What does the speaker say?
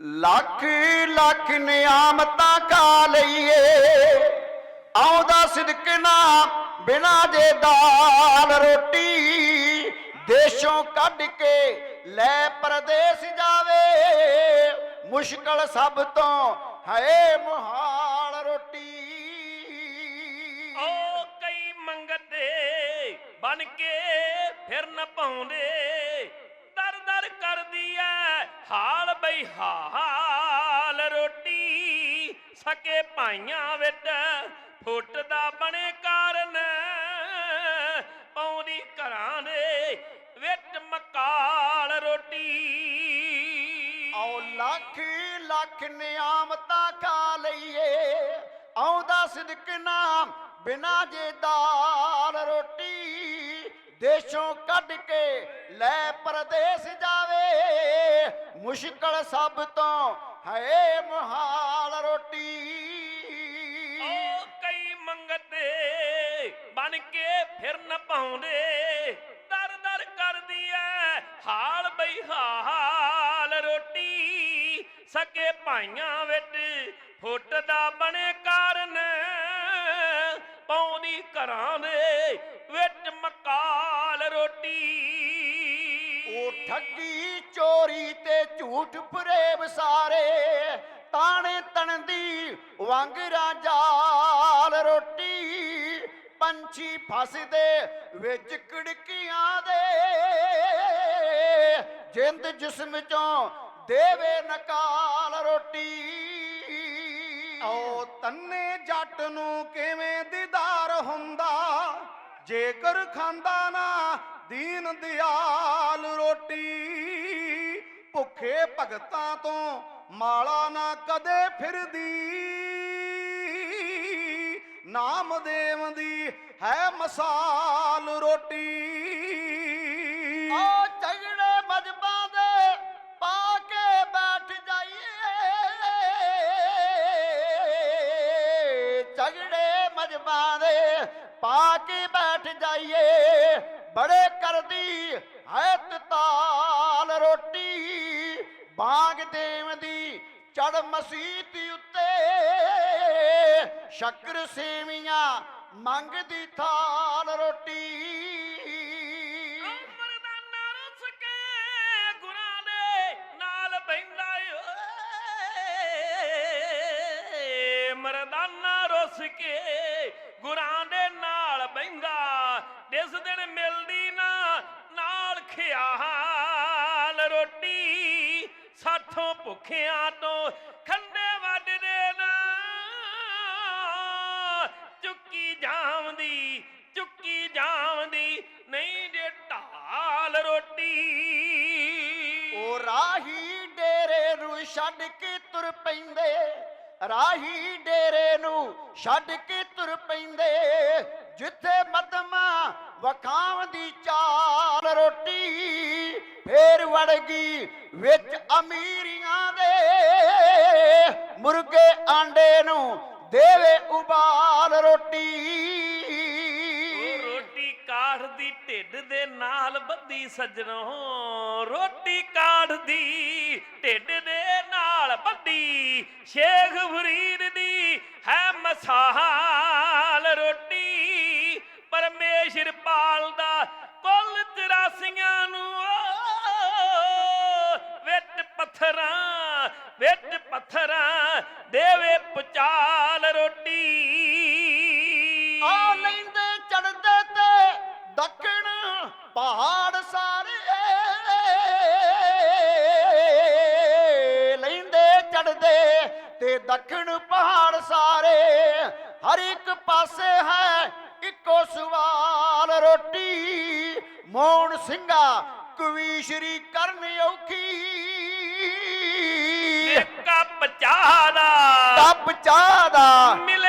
ਲੱਖ ਲੱਖ ਨਿਆਮਤਾਂ ਕਾ ਲਈਏ। ਆਉਂਦਾ ਸਿਦਕ ਨਾ ਬਿਨਾ ਦੇ ਦਾਲ ਰੋਟੀ, ਦੇਸ਼ੋਂ ਕੱਢ ਕੇ ਲੈ ਪਰਦੇਸ ਜਾਵੇ। ਮੁਸ਼ਕਲ ਸਭ ਤੋਂ ਹੈ ਮੁਹਾਲ ਰੋਟੀ। ਓ ਕਈ ਮੰਗਦੇ ਬਨ ਕੇ ਫਿਰ ਨ ਪਾਉਂਦੇ। ਦਰ ਦਰ ਕਰਦੀ ਐ, ਹਾਲ ਬਈ ਹਾਲ ਰੋਟੀ ਸਕੇ ਭਾਈਆਂ ਵਿੱਚ ਫੁੱਟਦਾ ਬਣੇ ਕਾਰਨ ਪਾਉਂਦੀ ਘਰਾਂ ਦੇ ਵਿੱਚ ਮਕਾਲ ਰੋਟੀ। ਆਓ ਲੱਖ ਲੱਖ ਨਿਆਮਤਾਂ ਖਾ ਲਈਏ, ਆਉਂਦਾ ਸਿਦਕ ਨਾਮ ਬਿਨਾ ਜੇ ਦਾਲ ਰੋਟੀ, ਦੇਸ਼ੋਂ ਕੱਢ ਕੇ ਲੈ ਪਰਦੇਸ ਜਾਵੇ। ਸਭ ਤੋਂ ਹੈ ਮੁਹਾਲ ਰੋਟੀ। ਓ ਕਈ ਮੰਗਦੇ ਬਣ ਕੇ ਫਿਰ ਨ ਪਾਉਂਦੇ। ਦਰ ਦਰ ਕਰਦੀ ਐ ਹਾਲ ਬਈ ਹਾਲ ਰੋਟੀ। ਸਕੇ ਭਾਈਆਂ ਵਿੱਚ ਫੁੱਟ ਦਾ ਬਣੇ ਕਾਰਨ ਪਾਉਂਦੀ ਘਰਾਂ ਦੇ ਵਿੱਚ ਮਕਾਲ ਰੋਟੀ। ਉਹ ਠੱਗੀ ਚੋਰੀ ਤੇ ਝੂਠ ਫਰੇਬ ਸਾਰੇ। ਤਾਣੇ ਤਣਦੀ ਵਾਂਗਰਾ ਜਾਲ ਰੋਟੀ। ਪੰਛੀ ਫਸਦੇ ਵਿੱਚ ਕੜਕੀਆਂ ਦੇ। ਜਿੰਦ ਜਿਸਮ ਚੋਂ ਦੇਵੇ ਨਕਾਲ ਰੋਟੀ। ਓ ਤੰਨੇ ਜੱਟ ਨੂੰ ਕਿਵੇਂ ਦੀਦਾਰ ਹੁੰਦਾ? ਜੇਕਰ ਖਾਂਦਾ ਨਾ ਦੀਨ ਦਿਆਲ ਰੋਟੀ। ਭੁੱਖੇ ਭਗਤਾਂ ਤੋਂ ਮਾਲਾ ਨਾ ਕਦੇ ਫਿਰਦੀ। ਨਾਮਦੇਵ ਦੀ ਹੈ ਮਸਾਲ ਰੋਟੀ। ਆ ਝਗੜੇ ਮਜਬਾਂ ਦੇ ਪਾ ਕੇ ਬੈਠ ਜਾਈਏ। ਝਗੜੇ ਮਜਬਾਂ ਦੇ ਪਾ ਕੇ ਬੈਠ ਜਾਈਏ। ਬੜੇ ਕਰਦੀ ਹੈ ਤਤਾਲ ਰੋਟੀ, ਬਾਗ ਦੇਵ ਦੀ ਚੜ ਮਸੀਤ ਉੱਤੇ। ਸ਼ੱਕਰ ਸੇਵੀਆਂ ਮੰਗਦੀ ਥਾਲ ਰੋਟੀ। ਮਰਦਾਨਾ ਰੁੱਸ ਕੇ ਦਿਨ ਮਿਲਦੀ ਨਾ, ਨਾਲ ਖਿਆਲ ਰੋਟੀ, ਸਾਥੋਂ ਭੁੱਖਿਆਂ ਤੋਂ ਖੰਡੇ ਵੱਢਦੇ ਨਾ। ਚੁੱਕੀ ਜਾਵਦੀ ਚੁੱਕੀ ਜਾਵਦੀ, ਨਹੀਂ ਜੇ ਢਾਲ ਰੋਟੀ। ਉਹ ਰਾਹੀ ਡੇਰੇ ਨੂੰ ਛੱਡ ਕੇ ਤੁਰ ਪੈਂਦੇ, ਰਾਹੀ ਡੇਰੇ ਨੂੰ ਛੱਡ ਕੇ ਤੁਰ ਪੈਂਦੇ। ਜਿੱਥੇ ਮਦਮਾ ਵਖਾਵ ਦੀ ਚਾਲ ਰੋਟੀ, ਫੇਰ ਵੜ ਗਈ ਵਿੱਚ ਅਮੀਰੀਆਂ ਦੇ। ਮੁਰਗੇ ਆਂਡੇ ਨੂੰ ਦੇਵੇ ਉਬਾਲ ਰੋਟੀ। ਉਹ ਰੋਟੀ ਕਾਠ ਦੀ ਢਿੱਡ ਦੇ ਨਾਲ ਬੱਧੀ ਸੱਜਣੋ, ਰੋਟੀ ਕਾਠ ਦੀ ਢਿੱਡ ਦੇ ਨਾਲ ਬੱਧੀ। ਸ਼ੇਖ ਫਰੀਦ ਦੀ ਹੈ ਮਸਾਲ ਰੋਟੀ। 84 ਨੂੰ ਓ, ਵਿੱਚ ਪੱਥਰਾਂ ਵਿੱਚ ਪੱਥਰਾਂ ਦੇਵੇ ਪੁਚਾਲ ਰੋਟੀ। ਆ ਲੈਂਦੇ ਚੜਦੇ ਤੇ ਦੱਖਣ ਪਹਾੜ ਸਾਰੇ। ਲੈਂਦੇ ਚੜਦੇ ਤੇ ਦੱਖਣ ਪਹਾੜ ਸਾਰੇ। ਹਰ ਇੱਕ ਪਾਸੇ ਹੈ ਸਿੰਘਾ ਕਵੀਸ਼ਰੀ ਕਰਨ ਔਖੀ। ਕੱਪ ਚਾਹ ਦਾ। ਕੱਪ ਚਾਹ ਦਾ। ਮਿਲੇ